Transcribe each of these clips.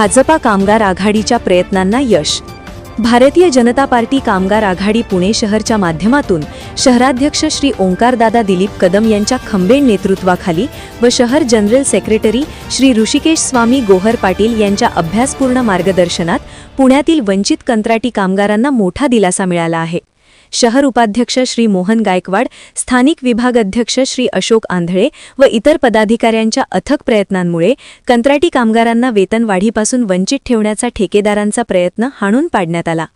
भाजपा कामगार आघाडीच्या प्रयत्नांना यश. भारतीय जनता पार्टी कामगार आघाडी पुणे शहरच्या माध्यमातून शहराध्यक्ष श्री ओंकारदादा दिलीप कदम यांच्या खंबेड नेतृत्वाखाली व शहर जनरल सेक्रेटरी श्री ऋषिकेश स्वामी गोहर पाटील यांच्या अभ्यासपूर्ण मार्गदर्शनात पुण्यातील वंचित कंत्राटी कामगारांना मोठा दिलासा मिळाला आहे. शहर उपाध्यक्ष श्री मोहन गायकवाड स्थानिक विभाग अध्यक्ष श्री अशोक आंधळे व इतर पदाधिकाऱ्यांच्या अथक प्रयत्नांमुळे कंत्राटी कामगारांना वेतनवाढीपासून वंचित ठेवण्याचा ठेकेदारांचा प्रयत्न हाणून पाडण्यात आला.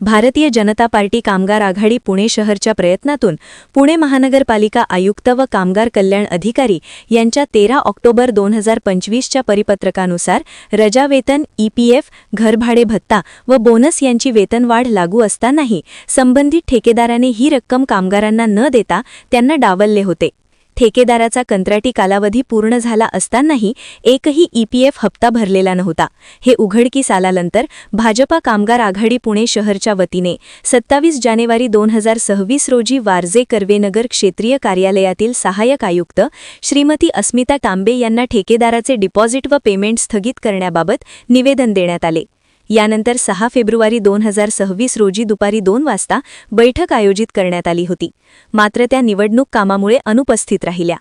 भारतीय जनता पार्टी कामगार आघाडी पुणे शहरच्या प्रयत्नातून पुणे महानगरपालिका आयुक्त व कामगार कल्याण अधिकारी यांच्या तेरा ऑक्टोबर दोन हजार पंचवीसच्या परिपत्रकानुसार रजावेतन ईपीएफ घरभाडे भत्ता व बोनस यांची वेतनवाढ लागू असतानाही संबंधित ठेकेदाराने ही रक्कम कामगारांना न देता त्यांना डावलले होते. ठेकेदाराचा कंत्राटी कालावधी पूर्ण झाला असतानाही एकही ईपीएफ हप्ता भरलेला नव्हता. हे उघडकीस आल्यानंतर भाजपा कामगार आघाडी पुणे शहरच्या वतीने सत्तावीस जानेवारी दोन हजार सव्वीस रोजी वारजे कर्वेनगर क्षेत्रीय कार्यालयातील सहाय्यक आयुक्त श्रीमती अस्मिता तांबे यांना ठेकेदाराचे डिपॉझिट व पेमेंट स्थगित करण्याबाबत निवेदन देण्यात आले. यानंतर सहा फेब्रुवारी दोन हजार सव्वीस रोजी दुपारी दोन वाजता बैठक आयोजित करण्यात आली होती. मात्र त्या निवडणूक कामामुळे अनुपस्थित राहिल्या.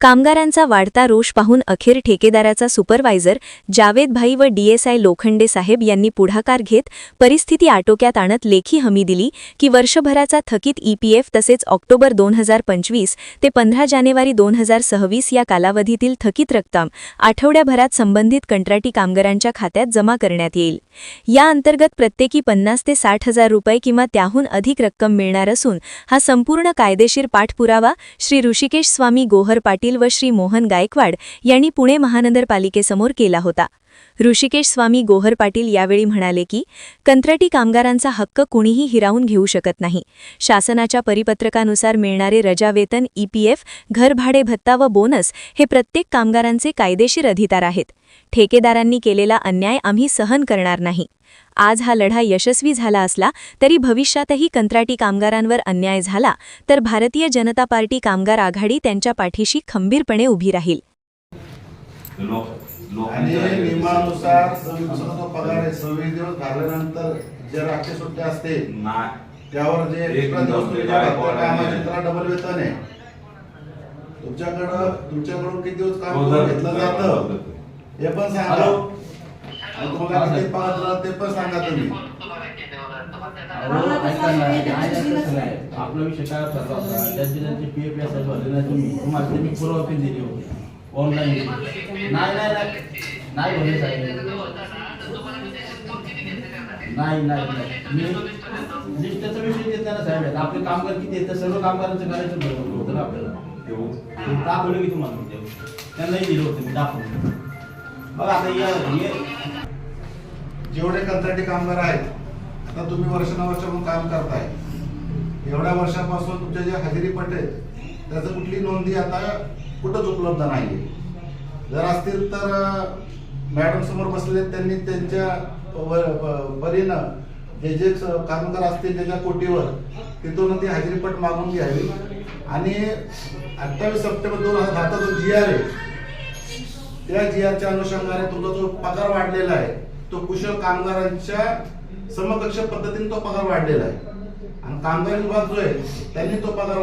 कामगारांचा वाढता रोष पाहून अखेर ठेकेदाराचा सुपरवायझर जावेद भाई व डीएसआय लोखंडे साहेब यांनी पुढाकार घेत परिस्थिती आटोक्यात आणत लेखी हमी दिली की वर्षभराचा थकीत ईपीएफ तसेच ऑक्टोबर दोन हजार पंचवीस ते पंधरा जानेवारी दोन हजार सव्वीस या कालावधीतील थकीत रक्कम आठवड्याभरात संबंधित कंत्राटी कामगारांच्या खात्यात जमा करण्यात येईल. या अंतर्गत प्रत्येकी पन्नास ते साठ हजार रुपये किंवा त्याहून अधिक रक्कम मिळणार असून हा संपूर्ण कायदेशीर पाठपुरावा श्री ऋषिकेश स्वामी गोहर पाटील व श्री मोहन गायकवाड यांनी पुणे महानगरपालिकेसमोर केला होता. ऋषिकेश स्वामी गोहर पाटील यावेळी म्हणाले की कंत्राटी कामगारांचा हक्क कुणीही हिरावून घेऊ शकत नाही. शासनाच्या परिपत्रकानुसार मिळणारे रजावेतन ईपीएफ घरभाडे भत्ता व बोनस हे प्रत्येक कामगारांचे कायदेशीर अधिकार आहेत. ठेकेदारांनी केलेला अन्याय आम्ही सहन करणार नाही. आज हा लढा यशस्वी झाला असला तरी भविष्यातही कंत्राटी कामगारांवर अन्याय झाला तर भारतीय जनता पार्टी कामगार आघाडी त्यांच्या पाठीशी खंबीरपणे उभी राहील. आणि नियमानुसार जो पगार आहे. सव्वीस दिवस भरल्यानंतर जे राखीव सुट्टी असते त्यावर जे एक्स्ट्रा दिवस डबल वेतन आहे. तुमच्याकडं तुमच्याकडून किती दिवस काम घेतलं जातं? हे पण सांगा. तुम्हाला किती पगार दिला ते पण सांगा तुम्ही. आपला विषय काय होता ज्यांचे ज्यांचे पी एफ एस तुम्ही. पुरावा दिली होती. ऑनलाईन नाही नाही नाही नाही. साहेब. नाही नाही नाही. मी लिस्टचा विषय देत नाही ना साहेब. आपले कामगार किती आहेत? सर्व कामगारांचं करायचं बरोबर होतं ना आपल्याला. दाखवलं की तुम्हाला त्यांनाही दिलं होतं मी दाखवलं. बघा आता या जेवढे कंत्राटी कामगार आहेत आता तुम्ही वर्षानुवर्षापासून काम करताय. एवढ्या वर्षापासून तुमच्या जे हजेरी पट आहेत त्याचं कुठली नोंदी आता कुठंच उपलब्ध नाही जर असतील तर मॅडम समोर बसलेले त्यांनी त्यांच्या व- परीनं जे जे कामगार असतील त्याच्या कोटीवर तिथून ती हजेरीपट मागून घ्यावी. आणि अठ्ठावीस सप्टेंबर दोन हजार दहाचा जो जी आर आहे त्या जी आरच्या अनुषंगाने तुमचा जो पगार वाढलेला आहे तो कुशल कामगारांच्या समकक्ष पद्धतीने तो पगार वाढलेला आहे. आणि कामगार विभाग जो आहे त्यांनी तो पगार